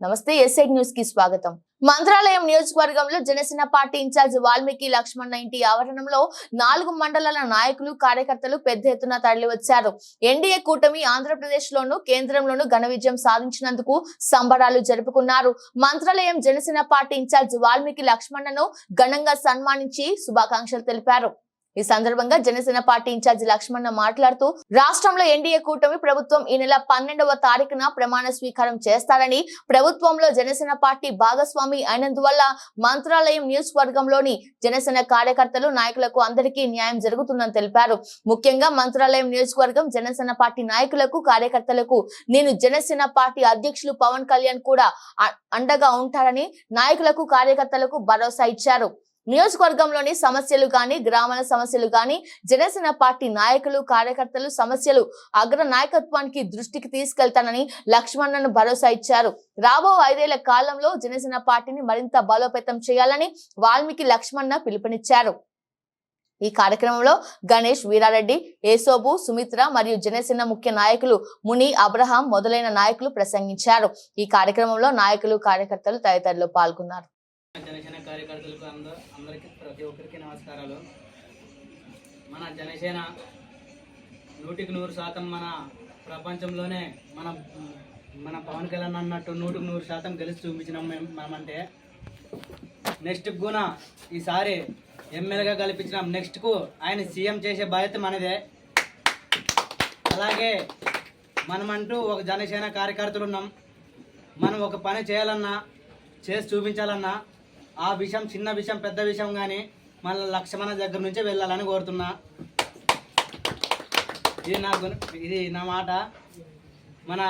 నమస్తే ఎస్ఐ న్యూస్కి స్వాగతం. మంత్రాలయం నియోజకవర్గంలో జనసేన పార్టీ ఇన్ఛార్జ్ వాల్మీకి లక్ష్మణ్ ఇంటి ఆవరణంలో నాలుగు మండలాల నాయకులు కార్యకర్తలు పెద్ద ఎత్తున తరలి వచ్చారు ఎన్డీఏ కూటమి ఆంధ్రప్రదేశ్ లోను కేంద్రంలోను ఘన విజయం సాధించినందుకు సంబరాలు జరుపుకున్నారు. మంత్రాలయం జనసేన పార్టీ ఇన్ఛార్జ్ వాల్మీకి లక్ష్మణను ఘనంగా సన్మానించి శుభాకాంక్షలు తెలిపారు. ఈ సందర్భంగా జనసేన పార్టీ ఇన్ఛార్జి లక్ష్మణ మాట్లాడుతూ రాష్ట్రంలో ఎన్డీఏ కూటమి ప్రభుత్వం ఈ నెల పన్నెండవ తారీఖున ప్రమాణ స్వీకారం చేస్తారని ప్రభుత్వంలో జనసేన పార్టీ భాగస్వామి అయినందువల్ల మంత్రాలయం నియోజకవర్గంలోని జనసేన కార్యకర్తలు నాయకులకు అందరికీ న్యాయం జరుగుతుందని తెలిపారు. ముఖ్యంగా మంత్రాలయం నియోజకవర్గం జనసేన పార్టీ నాయకులకు కార్యకర్తలకు నేను జనసేన పార్టీ అధ్యక్షులు పవన్ కళ్యాణ్ కూడా అండగా ఉంటారని నాయకులకు కార్యకర్తలకు భరోసా ఇచ్చారు. నియోజకవర్గంలోని సమస్యలు గాని గ్రామాల సమస్యలు గాని జనసేన పార్టీ నాయకులు కార్యకర్తలు సమస్యలు అగ్ర నాయకత్వానికి దృష్టికి తీసుకెళ్తానని లక్ష్మణ్ను భరోసా ఇచ్చారు. రాబో ఐదేళ్ళ కాలంలో జనసేన పార్టీని మరింత బలోపేతం చేయాలని వాల్మీకి లక్ష్మణ్ పిలుపునిచ్చారు. ఈ కార్యక్రమంలో గణేష్ వీరారెడ్డి ఏసోబు సుమిత్ర మరియు జనసేన ముఖ్య నాయకులు ముని అబ్రహాం మొదలైన నాయకులు ప్రసంగించారు. ఈ కార్యక్రమంలో నాయకులు కార్యకర్తలు తదితరులు పాల్గొన్నారు. కార్యకర్తలకు అందరూ అందరికీ ప్రతి ఒక్కరికి నమస్కారాలు. మన జనసేన నూటికి నూరు శాతం మన ప్రపంచంలోనే మన మన పవన్ కళ్యాణ్ అన్నట్టు నూటికి నూరు శాతం గెలిచి చూపించినాం మేము మనమంటే. నెక్స్ట్ గుణ ఈసారి ఎమ్మెల్యేగా కల్పించినాం. నెక్స్ట్కు ఆయన సీఎం చేసే బాధ్యత మనదే. అలాగే మనమంటూ ఒక జనసేన కార్యకర్తలు ఉన్నాం. మనం ఒక పని చేయాలన్నా చేసి చూపించాలన్నా ఆ విషయం చిన్న విషయం పెద్ద విషయం కానీ మళ్ళీ లక్ష్మణ దగ్గర నుంచే వెళ్ళాలని కోరుతున్నా. ఇది నా గుణ- ఇది నా మాట. మన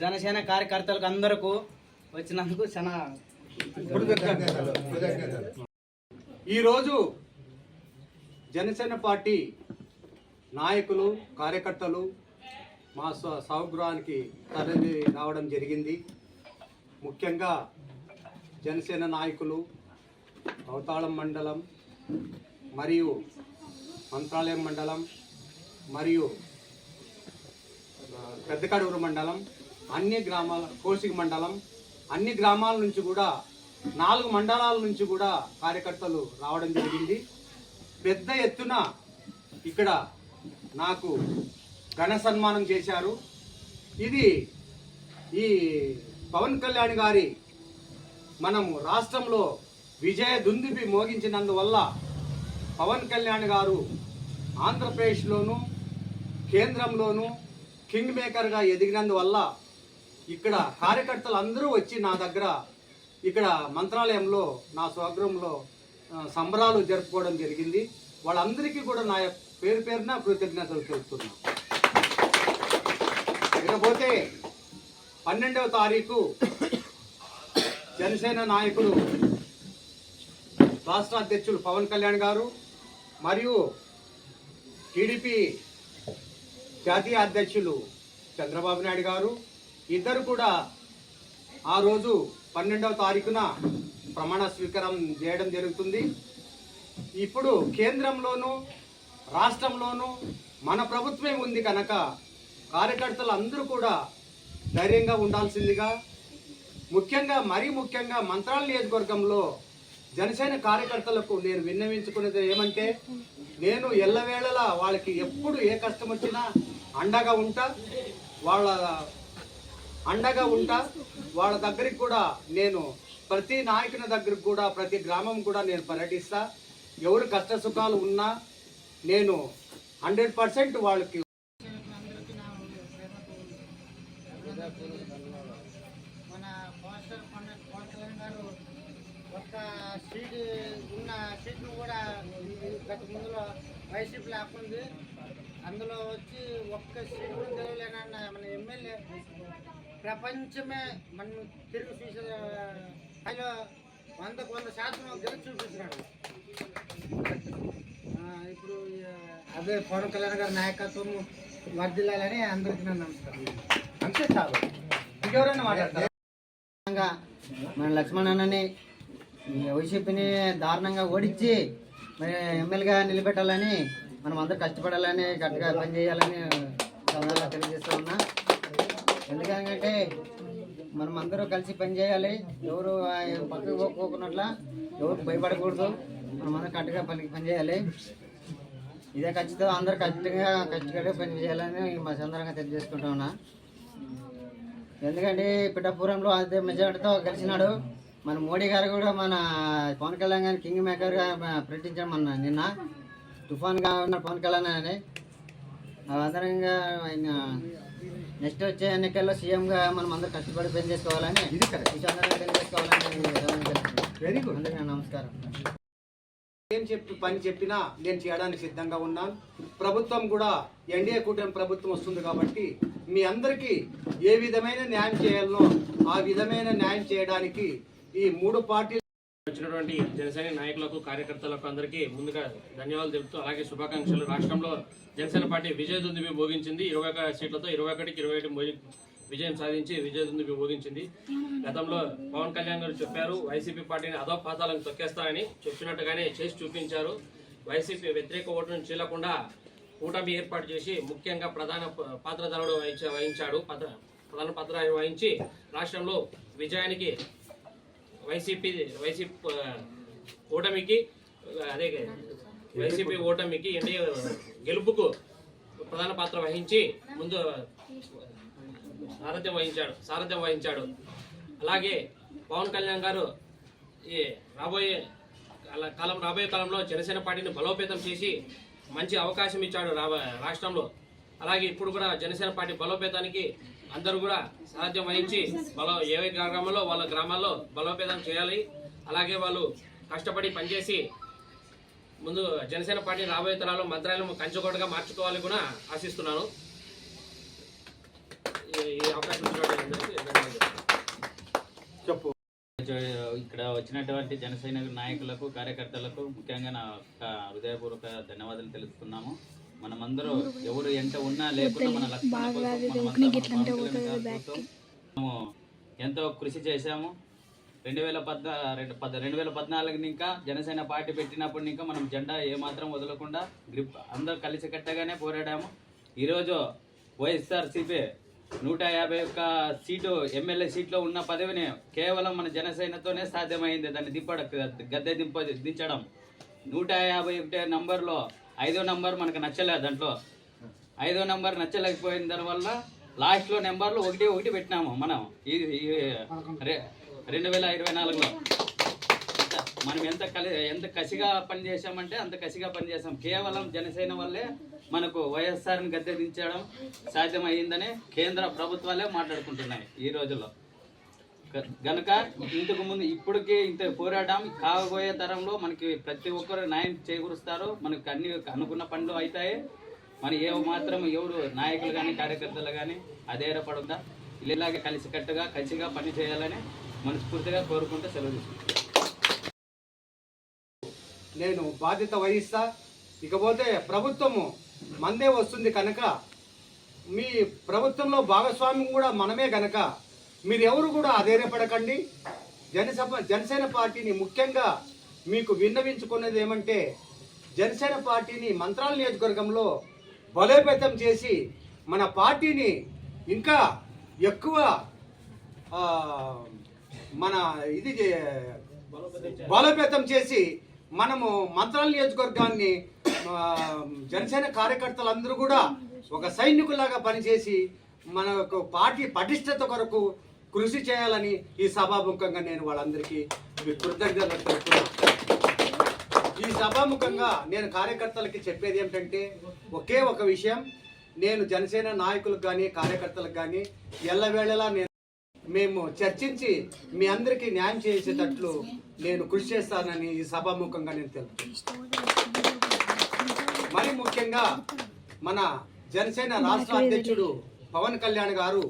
జనసేన కార్యకర్తలకు అందరకు వచ్చినందుకు చాలా ఈరోజు జనసేన పార్టీ నాయకులు కార్యకర్తలు మా స్వ స్వగృహానికి తరలి రావడం జరిగింది. ముఖ్యంగా జనసేన నాయకులు అవతాళం మండలం మరియు మంత్రాలయం మండలం మరియు పెద్దకడూరు మండలం అన్ని గ్రామాల కోసిక మండలం అన్ని గ్రామాల నుంచి కూడా నాలుగు మండలాల నుంచి కూడా కార్యకర్తలు రావడం జరిగింది. పెద్ద ఎత్తున ఇక్కడ నాకు ఘన సన్మానం చేశారు. ఇది ఈ పవన్ కళ్యాణ్ గారి మనము రాష్ట్రంలో విజయ దుందుబి మోగించినందువల్ల పవన్ కళ్యాణ్ గారు ఆంధ్రప్రదేశ్లోను కేంద్రంలోను కింగ్ మేకర్గా ఎదిగినందువల్ల ఇక్కడ కార్యకర్తలు అందరూ వచ్చి నా దగ్గర ఇక్కడ మంత్రాలయంలో నా స్వగృహంలో సంబరాలు జరుపుకోవడం జరిగింది. వాళ్ళందరికీ కూడా నా యొక్క పేరు పేరున కృతజ్ఞతలు తెలుపుతున్నాను ఇకపోతే పన్నెండవ తారీఖు జనసేన నాయకులు రాష్ట్ర అధ్యక్షులు పవన్ కళ్యాణ్ గారు మరియు టీడీపీ జాతీయ అధ్యక్షులు చంద్రబాబు నాయుడు గారు. ఇద్దరు కూడా ఆ రోజు పన్నెండవ తారీఖున ప్రమాణ స్వీకారం చేయడం జరుగుతుంది. ఇప్పుడు కేంద్రంలోనూ రాష్ట్రంలోనూ మన ప్రభుత్వమే ఉంది కనుక కార్యకర్తలు అందరూ కూడా ధైర్యంగా ఉండాల్సిందిగా ముఖ్యంగా మరీ ముఖ్యంగా మంత్రాల నియోజకవర్గంలో జనసేన కార్యకర్తలకు నేను విన్నవించుకునేది ఏమంటే నేను ఎల్లవేళలా వాళ్ళకి ఎప్పుడు ఏ కష్టం వచ్చినా అండగా ఉంటా వాళ్ళ అండగా ఉంటా. వాళ్ళ దగ్గరికి కూడా నేను ప్రతి నాయకుని దగ్గరికి కూడా ప్రతి గ్రామం కూడా నేను పర్యటిస్తా. ఎవరు కష్ట సుఖాలు ఉన్నా నేను హండ్రెడ్ పర్సెంట్ వాళ్ళకి మన పోస్టర్ పవన్ పవన్ కళ్యాణ్ గారు ఒక్క సీట్ ఉన్న సీట్ను కూడా ముందులో వైసీపీ లేకుంది. అందులో వచ్చి ఒక్క సీట్ కూడా మన ఎమ్మెల్యే ప్రపంచమే మనం తిరిగి చూసే స్థాయిలో వందకు వంద శాతం గెలిచి చూపిస్తున్నాడు ఆ, ఇప్పుడు అదే పవన్ కళ్యాణ్ గారి నాయకత్వం వర్దిల్లాలని అందరికీ నమస్కారం. అంతే చాలు. ఇంకెవరైనా మాట్లాడతారు? మన లక్ష్మణ్ అన్నని వైసీపీని దారుణంగా ఓడించి మరి ఎమ్మెల్యేగా నిలబెట్టాలని మనం అందరూ కష్టపడాలని గట్టిగా పని చేయాలని సందర్భంగా తెలియజేస్తూ ఉన్నా. ఎందుకంటే మనం అందరూ కలిసి పనిచేయాలి ఎవరు పక్కకు పోకోకున్నట్ల ఎవరు భయపడకూడదు. మనం అందరూ కరెక్ట్గా పని పనిచేయాలి ఇదే ఖచ్చితంగా అందరూ ఖచ్చితంగా ఖచ్చితంగా పని చేయాలని మా సందర్భంగా తెలియజేసుకుంటా ఉన్నా. ఎందుకంటే పిఠాపురంలో అదే మెజార్టీతో గెలిచినాడు. మన మోడీ గారు కూడా మన పవన్ కళ్యాణ్ గారిని కింగ్ మేకర్గా ప్రకటించాడు మన నిన్న. తుఫాన్గా ఉన్న పవన్ కళ్యాణ్ అని అందరంగా ఆయన నెక్స్ట్ వచ్చే ఎన్నికల్లో సీఎంగా మనం అందరూ కష్టపడి పని చేసుకోవాలని వెరీ గుడ్ అందరికీ నమస్కారం. ఏం చెప్పి పని చెప్పినా నేను చేయడానికి సిద్ధంగా ఉన్నాను. ప్రభుత్వం కూడా ఎన్డీఏ కూటమి ప్రభుత్వం వస్తుంది కాబట్టి మీ అందరికీ ఏ విధమైన న్యాయం చేయాలనో ఆ విధమైన న్యాయం చేయడానికి ఈ మూడు పార్టీలు వచ్చినటువంటి జనసేన నాయకులకు కార్యకర్తలకు అందరికీ ముందుగా ధన్యవాదాలు తెలుపుతూ అలాగే శుభాకాంక్షలు. రాష్ట్రంలో జనసేన పార్టీ విజయ దుందుబి భోగించింది ఇరవై ఒక సీట్లతో ఇరవై ఒకటికి ఇరవై ఒకటి విజయం సాధించి విజయ దుందుబి భోగించింది గతంలో పవన్ కళ్యాణ్ గారు చెప్పారు వైసీపీ పార్టీని అదో పాతాలను తొక్కేస్తారని చెప్పినట్టుగానే చేసి చూపించారు. వైసీపీ వ్యతిరేక ఓటును చీలకుండా కూటమి ఏర్పాటు చేసి ముఖ్యంగా ప్రధాన ప- పాత్రధారుడు వహించాడు. పాత్ర- ప్రధాన పాత్ర వహించి రాష్ట్రంలో విజయానికి వైసీపీ వైసీపీ ఓటమికి అదే వైసీపీ ఓటమికి ఎన్డీఏ గెలుపుకు ప్రధాన పాత్ర వహించి ముందు సారథ్యం వహించాడు సారథ్యం వహించాడు. అలాగే పవన్ కళ్యాణ్ గారు ఈ రాబోయే కాలం రాబోయే కాలంలో జనసేన పార్టీని బలోపేతం చేసి మంచి అవకాశం ఇచ్చాడు రాష్ట్రంలో. అలాగే ఇప్పుడు కూడా జనసేన పార్టీ బలోపేతానికి అందరూ కూడా సాధ్యం వహించి బలో ఏ గ్రామంలో వాళ్ళ గ్రామాల్లో బలోపేతం చేయాలి. అలాగే వాళ్ళు కష్టపడి పనిచేసి ముందు జనసేన పార్టీ రాబోయే తరాలు మంత్రాలయం కంచుకోటగా మార్చుకోవాలని కూడా ఆశిస్తున్నాను. ఈ- అవకాశం చెప్పు. ఇక్కడ వచ్చినటువంటి జనసేన నాయకులకు కార్యకర్తలకు ముఖ్యంగా నా యొక్క హృదయపూర్వక ధన్యవాదాలు తెలుపుతున్నాము. మనమందరూ ఎవరు ఎంత ఉన్నా లేకున్నా మన మనము ఎంతో కృషి చేశాము. రెండు వేల పద్నా రెండు పద్ రెండు వేల పద్నాలుగు ఇంకా జనసేన పార్టీ పెట్టినప్పటి ఇంకా మనం జెండా ఏమాత్రం వదలకుండా గ్రిప్ అందరూ కలిసికట్టగానే పోరాడాము. ఈరోజు వైఎస్ఆర్సీపీ నూట యాభై ఒక్క సీటు ఎమ్మెల్యే సీట్లో ఉన్న పదవిని కేవలం మన జనసేనతోనే సాధ్యమైంది. దాన్ని దింపడ గద్దె దింప దించడం. నూట యాభై ఒకటి నంబర్లో ఐదో నెంబర్ మనకు నచ్చలేదు దాంట్లో. ఐదో నెంబర్ నచ్చలేకపోయిన దానివల్ల లాస్ట్లో నెంబర్లు ఒకటి ఒకటి పెట్టినాము మనం. ఈ రె- రెండు వేల ఇరవై నాలుగులో. మనం ఎంత కలి ఎంత కసిగా పనిచేసామంటే అంత కసిగా పనిచేసాం కేవలం జనసేన వల్లే మనకు వైఎస్ఆర్ని గద్దె దించడం సాధ్యమైందని కేంద్ర ప్రభుత్వాలే మాట్లాడుకుంటున్నాయి ఈ రోజుల్లో. గనుక ఇంతకు ముందు ఇప్పటికే ఇంత పోరాటం కాబోయే తరంలో మనకి ప్రతి ఒక్కరు న్యాయం చేకూరుస్తారు. మనకి అన్ని అనుకున్న పనులు అవుతాయి. మరి ఏ మాత్రం ఎవరు నాయకులు కానీ కార్యకర్తలు కానీ అధైర్యపడకుండా ఇలాగే కలిసికట్టుగా కలిసిగా పని చేయాలని మనస్ఫూర్తిగా కోరుకుంటూ సెలవు తీసుకుంటాను నేను బాధ్యత వహిస్తా. ఇకపోతే ప్రభుత్వము మందే వస్తుంది కనుక. మీ ప్రభుత్వంలో భాగస్వామ్యం కూడా మనమే కనుక మీరు ఎవరు కూడా అధైర్యపడకండి జనసభ జనసేన పార్టీని ముఖ్యంగా మీకు విన్నవించుకున్నది ఏమంటే జనసేన పార్టీని మంత్రాల నియోజకవర్గంలో బలోపేతం చేసి మన పార్టీని ఇంకా ఎక్కువ మన ఇది బలోపేతం చేసి మనము మంత్రాల నియోజకవర్గాన్ని జనసేన కార్యకర్తలందరూ కూడా ఒక సైనికులాగా పనిచేసి మన యొక్క పార్టీ పటిష్టత కొరకు కృషి చేయాలని ఈ సభాముఖంగా నేను వాళ్ళందరికీ కృతజ్ఞతలు తెలుపుతున్నాను. ఈ సభాముఖంగా నేను కార్యకర్తలకి చెప్పేది ఏమిటంటే ఒకే ఒక విషయం. నేను జనసేన నాయకులకు కానీ కార్యకర్తలకు కానీ ఎల్లవేళలా నేను మేము చర్చించి మీ అందరికీ న్యాయం చేసేటట్లు నేను కృషి చేస్తానని ఈ సభాముఖంగా నేను తెలుపుతున్నాను. మరి ముఖ్యంగా మన జనసేన రాష్ట్ర అధ్యక్షుడు పవన్ కళ్యాణ్ గారు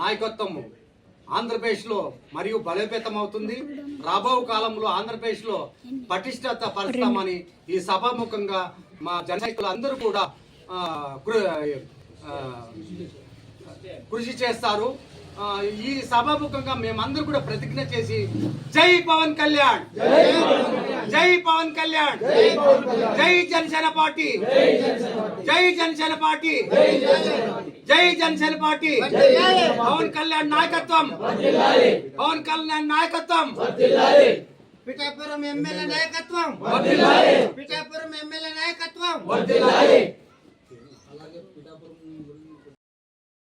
నాయకత్వం ఆంధ్రప్రదేశ్లో మరియు బలోపేతం అవుతుంది రాబో కాలంలో ఆంధ్రప్రదేశ్లో పటిష్టత పరుస్తామని ఈ సభాముఖంగా మా జనసైకులు అందరూ కూడా కృషి చేస్తారు. ఈ సభాముఖంగా మేమందరూ కూడా ప్రతిజ్ఞ చేసి జై పవన్ కళ్యాణ్! జై పవన్ కళ్యాణ్! జై జనసేన పార్టీ! జై జనసేన పార్టీ! జై జనసేన పార్టీ. పవన్ కళ్యాణ్ నాయకత్వం. పవన్ కళ్యాణ్ నాయకత్వం. పిఠాపురం ఎమ్మెల్యే నాయకత్వం. పిఠాపురం ఎమ్మెల్యే నాయకత్వం.